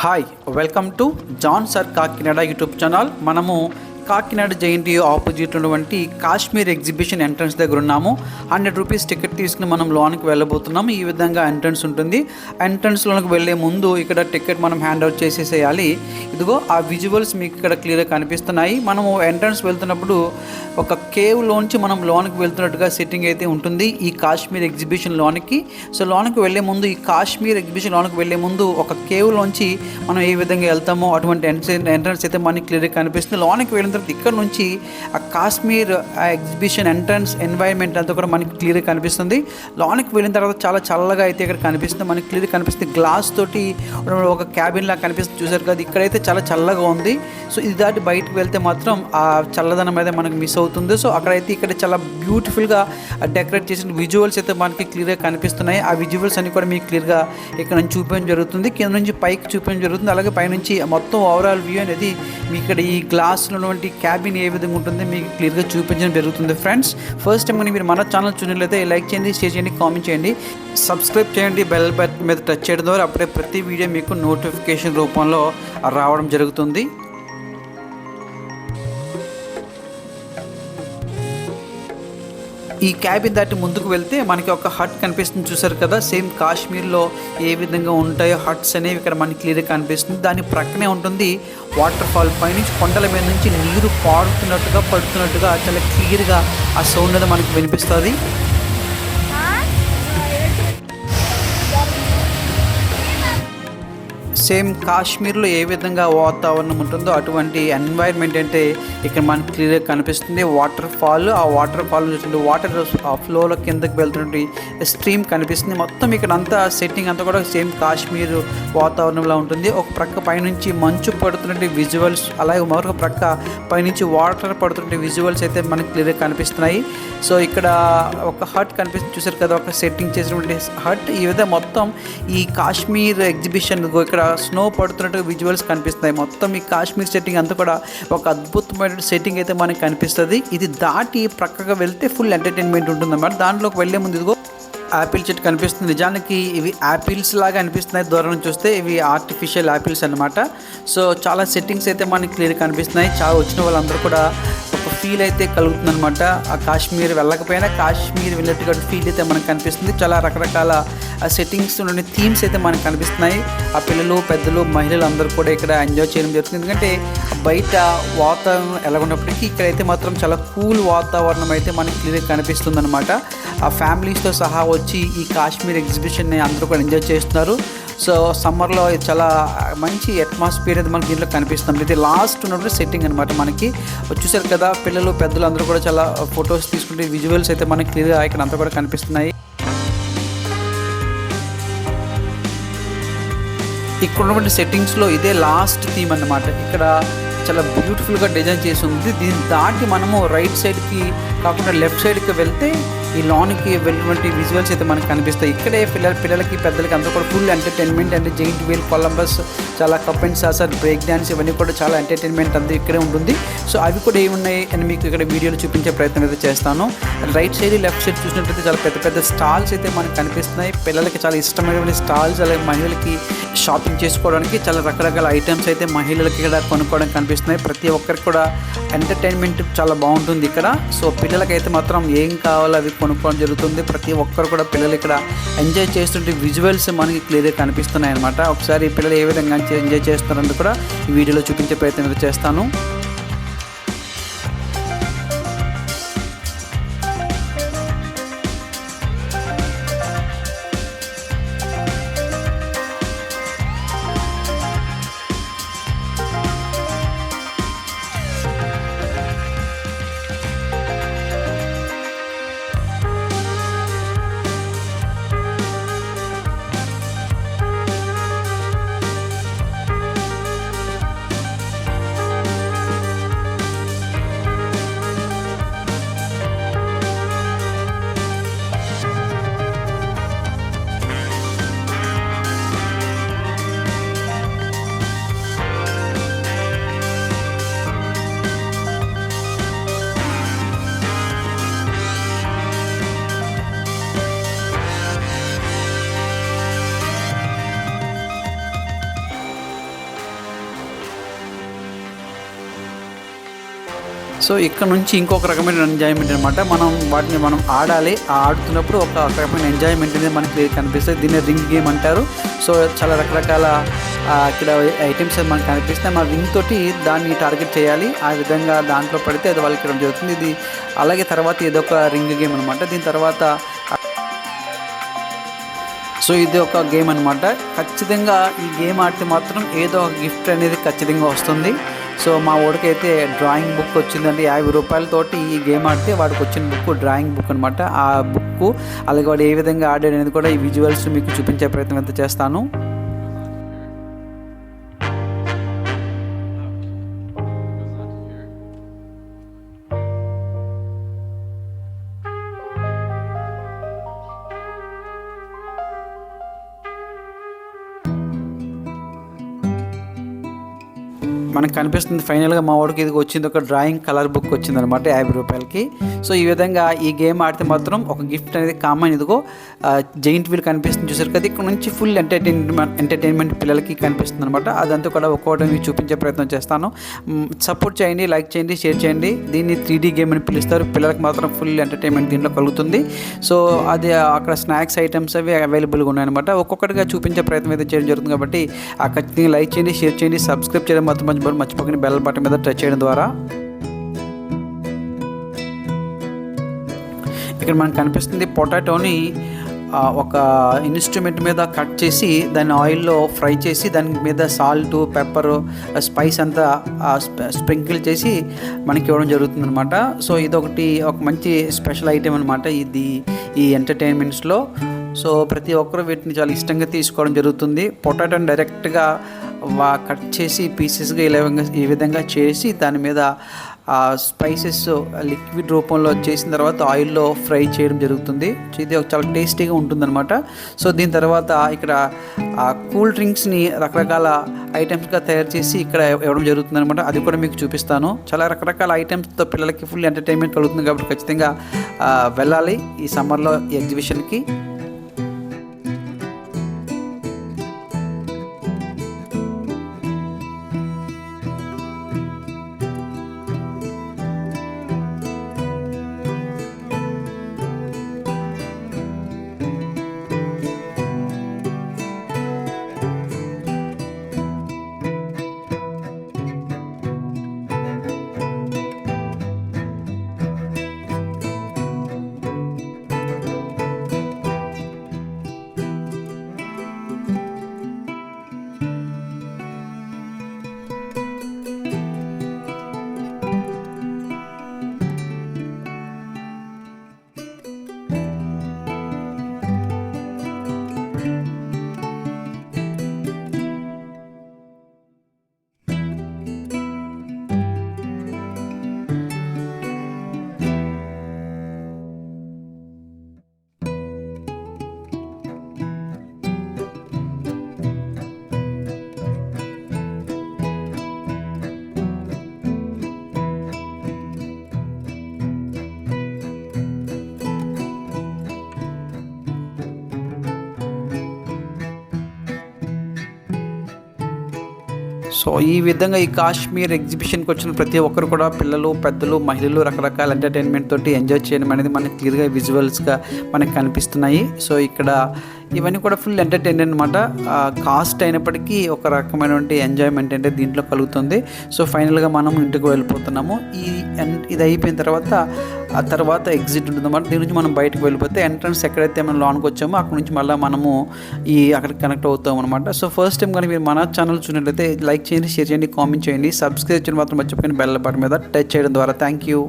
Hi welcome to John sir Kakinada YouTube channel మనము కాకినాడ జయంతి opposite ఉన్నటువంటి Kashmir exhibition entrance దగ్గర ఉన్నాము. హండ్రెడ్ రూపీస్ టికెట్ తీసుకుని మనం లోనికి వెళ్ళబోతున్నాము ఈ విధంగా ఎంట్రన్స్ ఉంటుంది. ఎంట్రన్స్ లోనికి వెళ్ళే ముందు ఇక్కడ టికెట్ మనం హ్యాండ్ అవుట్ చేసేసేయాలి. ఇదిగో ఆ విజువల్స్ మీకు ఇక్కడ క్లియర్గా కనిపిస్తున్నాయి. మనము ఎంట్రన్స్ వెళ్తున్నప్పుడు ఒక కేవ్ లోంచి మనం లోనికి వెళ్తున్నట్టుగా సెట్టింగ్ అయితే ఉంటుంది ఈ కాశ్మీర్ ఎగ్జిబిషన్ లోనికి. సో లోనికి వెళ్ళే ముందు ఈ కాశ్మీర్ ఎగ్జిబిషన్ లోనికి వెళ్ళే ముందు ఒక కేవ్ లోంచి మనం ఏ విధంగా వెళ్తామో అటువంటి ఎంట్రన్స్ ఎంట్రన్స్ అయితే మనకి క్లియర్గా కనిపిస్తుంది. లోనికి వెళ్ళిన తర్వాత ఇక్కడ నుంచి ఆ కాశ్మీర్ ఆ ఎగ్జిబిషన్ ఎంట్రన్స్ ఎన్వైర్న్మెంట్ అంతా కూడా మనకి క్లియర్గా కనిపిస్తుంది. లోనికి వెళ్ళిన తర్వాత చాలా చల్లగా అయితే ఇక్కడ కనిపిస్తుంది. మనకి క్లియర్గా కనిపిస్తుంది. గ్లాస్ తోటి ఒక క్యాబిన్ లాగా కనిపిస్తుంది. చూసారు కదా ఇక్కడైతే చాలా చల్లగా ఉంది. సో ఇది దాటి బయటకు వెళ్తే మాత్రం ఆ చల్లదనం అయితే మనకు మిస్ అవుతుంది. సో అక్కడైతే ఇక్కడ చాలా బ్యూటిఫుల్గా డెకరేట్ చేసిన విజువల్స్ అయితే మనకి క్లియర్గా కనిపిస్తున్నాయి. ఆ విజువల్స్ అన్ని కూడా మీకు క్లియర్గా ఇక్కడ నుంచి చూపించడం జరుగుతుంది. కింద నుంచి పైకి చూపించడం జరుగుతుంది. అలాగే పైనుంచి మొత్తం ఓవరాల్ వ్యూ అనేది మీ ఇక్కడ ఈ గ్లాస్లో ఉన్నటువంటి క్యాబిన్ ఏ విధంగా ఉంటుంది మీకు క్లియర్గా చూపించడం జరుగుతుంది ఫ్రెండ్స్ ఫస్ట్ టైం కానీ మీరు మన ఛానల్ చూసినట్లయితే లైక్ చేయండి షేర్ చేయండి కామెంట్ చేయండి. సబ్స్క్రైబ్ చేయండి బెల్ బటన్ మీద టచ్ చేయడం ద్వారా అప్పుడే ప్రతి వీడియో మీకు నోటిఫికేషన్ రూపంలో రావడం జరుగుతుంది. ఈ క్యాబిన్ దాటి ముందుకు వెళ్తే మనకి ఒక హట్ కనిపిస్తుంది. చూసారు కదా? సేమ్ కాశ్మీర్లో ఏ విధంగా ఉంటాయో హట్స్ అనేవి ఇక్కడ మనకి క్లియర్గా కనిపిస్తుంది. దాని ప్రక్కనే ఉంటుంది వాటర్ ఫాల్ పైనుంచి కొండల మీద నుంచి నీరు పారుతున్నట్టుగా పడుతున్నట్టుగా చాలా క్లియర్గా ఆ సౌండ్ అనేది మనకి వినిపిస్తుంది. సేమ్ కాశ్మీర్లో ఏ విధంగా వాతావరణం ఉంటుందో అటువంటి ఎన్వైర్న్మెంట్ అంటే ఇక్కడ మనకి క్లియర్గా కనిపిస్తుంది. వాటర్ ఫాల్ ఆ వాటర్ ఫాల్ చూస్తుంటే వాటర్ ఆ ఫ్లోలో కిందకి వెళ్తున్నటువంటి స్ట్రీమ్ కనిపిస్తుంది. మొత్తం ఇక్కడ అంతా సెట్టింగ్ అంతా కూడా సేమ్ కాశ్మీర్ వాతావరణంలో ఉంటుంది. ఒక ప్రక్క పైనుంచి మంచు పడుతున్నటువంటి విజువల్స్ అలాగే మరొక ప్రక్క పైనుంచి వాటర్ పడుతున్న విజువల్స్ అయితే మనకి క్లియర్గా కనిపిస్తున్నాయి. సో ఇక్కడ ఒక హట్ కనిపిస్తుంది చూసారు కదా ఒక సెట్టింగ్ చేసినటువంటి హట్ ఈ విధంగా మొత్తం ఈ కాశ్మీర్ ఎగ్జిబిషన్ ఇక్కడ స్నో పడుతున్నట్టు విజువల్స్ కనిపిస్తున్నాయి. మొత్తం ఈ కాశ్మీర్ సెట్టింగ్ అంతా కూడా ఒక అద్భుతమైన సెట్టింగ్ అయితే మనకి కనిపిస్తుంది. ఇది దాటి ప్రక్కగా వెళ్తే ఫుల్ ఎంటర్టైన్మెంట్ ఉంటుందన్నమాట దాంట్లోకి వెళ్ళే ముందు ఇదిగో యాపిల్ చెట్టు కనిపిస్తుంది. నిజానికి ఇవి యాపిల్స్ లాగా అనిపిస్తున్నాయి. దూరం నుంచి చూస్తే ఇవి ఆర్టిఫిషియల్ యాపిల్స్ అనమాట సో చాలా సెట్టింగ్స్ అయితే మనకి క్లియర్ కనిపిస్తున్నాయి. చాలా వచ్చిన వాళ్ళందరూ కూడా ఒక ఫీల్ అయితే కలుగుతుంది అనమాట ఆ కాశ్మీర్ వెళ్ళకపోయినా కాశ్మీర్ వెళ్ళేట్టుగా ఫీల్ అయితే మనకు కనిపిస్తుంది. చాలా రకరకాల సెట్టింగ్స్ నుండి థీమ్స్ అయితే మనకు కనిపిస్తున్నాయి. ఆ పిల్లలు పెద్దలు మహిళలు అందరూ కూడా ఇక్కడ ఎంజాయ్ చేయడం జరుగుతుంది. ఎందుకంటే బయట వాతావరణం ఎలా ఉన్నప్పటికీ ఇక్కడైతే మాత్రం చాలా కూల్ వాతావరణం అయితే మనకి క్లియర్గా కనిపిస్తుంది అనమాట ఆ ఫ్యామిలీస్తో సహా వచ్చి ఈ కాశ్మీర్ ఎగ్జిబిషన్ని అందరూ కూడా ఎంజాయ్ చేస్తున్నారు. సో సమ్మర్లో చాలా మంచి అట్మాస్ఫియర్ అయితే మనకి దీంట్లో కనిపిస్తుంది. ఇది లాస్ట్ ఉన్నప్పుడు సెట్టింగ్ అనమాట మనకి. చూసారు కదా పిల్లలు పెద్దలు అందరూ కూడా చాలా ఫొటోస్ తీసుకుంటే విజువల్స్ అయితే మనకి క్లియర్గా ఇక్కడ అంతా కూడా కనిపిస్తున్నాయి. ఇక్కడ ఉన్నటువంటి సెట్టింగ్స్లో ఇదే లాస్ట్ థీమ్ అన్నమాట. ఇక్కడ చాలా బ్యూటిఫుల్గా డిజైన్ చేసి ఉంది. దీన్ని దాటి మనము రైట్ సైడ్కి కాకుండా లెఫ్ట్ సైడ్కి వెళ్తే ఈ లాన్కి వెళ్ళినటువంటి విజువల్స్ అయితే మనకు కనిపిస్తాయి. ఇక్కడే పిల్లల పిల్లలకి పెద్దలకి అంతా కూడా ఫుల్ ఎంటర్టైన్మెంట్ అంటే జెయింట్ వీల్ కొలంబస్ చాలా cup and saucer break dance ఇవన్నీ కూడా చాలా ఎంటర్టైన్మెంట్ అంతా ఇక్కడే ఉంటుంది. సో అవి కూడా ఏమున్నాయి అని మీకు ఇక్కడ వీడియోలో చూపించే ప్రయత్నం అయితే చేస్తాను. రైట్ సైడ్ లెఫ్ట్ సైడ్ చూసినట్లయితే చాలా పెద్ద పెద్ద స్టాల్స్ అయితే మనకు కనిపిస్తున్నాయి. పిల్లలకి చాలా ఇష్టమైనటువంటి స్టాల్స్ అలాగే మహిళలకి షాపింగ్ చేసుకోవడానికి చాలా రకరకాల ఐటమ్స్ అయితే మహిళలకి ఇక్కడ కొనుక్కోవడానికి కనిపిస్తున్నాయి. ప్రతి ఒక్కరికి కూడా ఎంటర్టైన్మెంట్ చాలా బాగుంటుంది ఇక్కడ. సో పిల్లలకైతే మాత్రం ఏం కావాలో అవి కొనుక్కోవడం జరుగుతుంది. ప్రతి ఒక్కరు కూడా పిల్లలు ఇక్కడ ఎంజాయ్ చేస్తుంటే విజువల్స్ మనకి క్లియర్గా కనిపిస్తున్నాయి అనమాట ఒకసారి పిల్లలు ఏ విధంగా ఎంజాయ్ చేస్తున్నారని కూడా ఈ వీడియోలో చూపించే ప్రయత్నం చేస్తాను. సో ఇక్కడ నుంచి ఇంకొక రకమైన ఎంజాయ్మెంట్ అనమాట మనం వాటిని మనం ఆడాలి. ఆడుతున్నప్పుడు ఒక రకమైన ఎంజాయ్మెంట్ అనేది మనకి కనిపిస్తుంది. దీన్ని రింగ్ గేమ్ అంటారు. సో చాలా రకరకాల ఇక్కడ ఐటమ్స్ మనకు కనిపిస్తాయి మా రింగ్ తోటి దాన్ని టార్గెట్ చేయాలి. ఆ విధంగా దాంట్లో పడితే అది వాళ్ళకి ఇవ్వడం జరుగుతుంది. ఇది అలాగే తర్వాత ఇదొక రింగ్ గేమ్ అనమాట దీని తర్వాత సో ఇది ఒక గేమ్ అనమాట ఖచ్చితంగా ఈ గేమ్ ఆడితే మాత్రం ఏదో ఒక గిఫ్ట్ అనేది ఖచ్చితంగా వస్తుంది. సో మా వాడికి అయితే డ్రాయింగ్ బుక్ వచ్చిందండి. యాభై రూపాయలతోటి ఈ గేమ్ ఆడితే వాడికి వచ్చిన బుక్ డ్రాయింగ్ బుక్ అనమాట ఆ బుక్ అలాగే వాడు ఏ విధంగా ఆడాడు అనేది కూడా ఈ విజువల్స్ మీకు చూపించే ప్రయత్నం అయితే చేస్తాను. మనకు కనిపిస్తుంది ఫైనల్గా మా వాడికి ఇది వచ్చింది ఒక డ్రాయింగ్ కలర్ బుక్ వచ్చింది అనమాట యాభై రూపాయలకి. సో ఈ విధంగా ఈ గేమ్ ఆడితే మాత్రం ఒక గిఫ్ట్ అనేది కామన్. ఇదిగో జైంట్ వీల్ కనిపిస్తుంది చూసారు కదా ఇక్కడ నుంచి ఫుల్ ఎంటర్టైన్మెంట్ ఎంటర్టైన్మెంట్ పిల్లలకి కనిపిస్తుంది అనమాట అదంతా కూడా ఒక్కొక్కటి మీకు చూపించే ప్రయత్నం చేస్తాను. సపోర్ట్ చేయండి లైక్ చేయండి షేర్ చేయండి. దీన్ని త్రీ డీ గేమ్ అని పిలుస్తారు. పిల్లలకి మాత్రం ఫుల్ ఎంటర్టైన్మెంట్ దీంట్లో కలుగుతుంది. సో అది అక్కడ స్నాక్స్ ఐటమ్స్ అవి అవైలబుల్గా ఉన్నాయన్నమాట. ఒక్కొక్కటిగా చూపించే ప్రయత్నం అయితే చేయడం జరుగుతుంది కాబట్టి ఆ ఖచ్చితంగా లైక్ చేయండి షేర్ చేయండి సబ్స్క్రైబ్ చేయడం మాత్రం మర్చిపోయి మర్చిపోకండి బెల్ బటన్ మీద టచ్ చేయడం ద్వారా ఇక్కడ మనకు కనిపిస్తుంది పొటాటోని ఒక ఇన్స్ట్రుమెంట్ మీద కట్ చేసి దాన్ని ఆయిల్లో ఫ్రై చేసి దాని మీద సాల్ట్ పెప్పర్ స్పైస్ అంతా స్ప్రింకిల్ చేసి మనకి ఇవ్వడం జరుగుతుంది అనమాట సో ఇదొకటి ఒక మంచి స్పెషల్ ఐటెం అనమాట ఇది ఈ ఎంటర్టైన్మెంట్స్లో. సో ప్రతి ఒక్కరు వీటిని చాలా ఇష్టంగా తీసుకోవడం జరుగుతుంది. పొటాటోని డైరెక్ట్గా వా కట్ చేసి పీసెస్గా ఇలా ఈ విధంగా చేసి దాని మీద స్పైసెస్ లిక్విడ్ రూపంలో చేసిన తర్వాత ఆయిల్లో ఫ్రై చేయడం జరుగుతుంది. ఇది ఒక చాలా టేస్టీగా ఉంటుందన్నమాట. సో దీని తర్వాత ఇక్కడ కూల్ డ్రింక్స్ని రకరకాల ఐటమ్స్గా తయారు చేసి ఇక్కడ ఇవ్వడం జరుగుతుంది అనమాట అది కూడా మీకు చూపిస్తాను. చాలా రకరకాల ఐటమ్స్తో పిల్లలకి ఫుల్ ఎంటర్టైన్మెంట్ కలుగుతుంది కాబట్టి ఖచ్చితంగా వెళ్ళాలి ఈ సమ్మర్లో ఈ ఎగ్జిబిషన్కి సో ఈ విధంగా ఈ కాశ్మీర్ ఎగ్జిబిషన్కి వచ్చిన ప్రతి ఒక్కరు కూడా పిల్లలు పెద్దలు మహిళలు రకరకాల ఎంటర్టైన్మెంట్ తోటి ఎంజాయ్ చేయడం అనేది మనకి క్లియర్గా విజువల్స్గా మనకి కనిపిస్తున్నాయి. సో ఇక్కడ ఇవన్నీ కూడా ఫుల్ ఎంటర్టైన్మెంట్ అనమాట కాస్ట్ అయినప్పటికీ ఒక రకమైనటువంటి ఎంజాయ్మెంట్ అంటే దీంట్లో కలుగుతుంది. సో ఫైనల్గా మనం ఇంటికి వెళ్ళిపోతున్నాము. ఈ ఇది అయిపోయిన తర్వాత ఆ తర్వాత ఎగ్జిట్ ఉంటుందన్నమాట దీని నుంచి మనం బయటకు వెళ్ళిపోతే ఎంట్రన్స్ ఎక్కడైతే మనం లోనికి వచ్చామో అక్కడ నుంచి మళ్ళీ మనము ఈ అక్కడికి కనెక్ట్ అవుతాం అనమాట సో ఫస్ట్ టైం కానీ మీరు మన ఛానల్ చూసినట్లయితే లైక్ చేయండి షేర్ చేయండి కామెంట్ చేయండి. సబ్స్క్రైబ్ చేయడం మాత్రం మర్చిపోయిన బెల్ బటన్ మీద టచ్ చేయడం ద్వారా. Thank you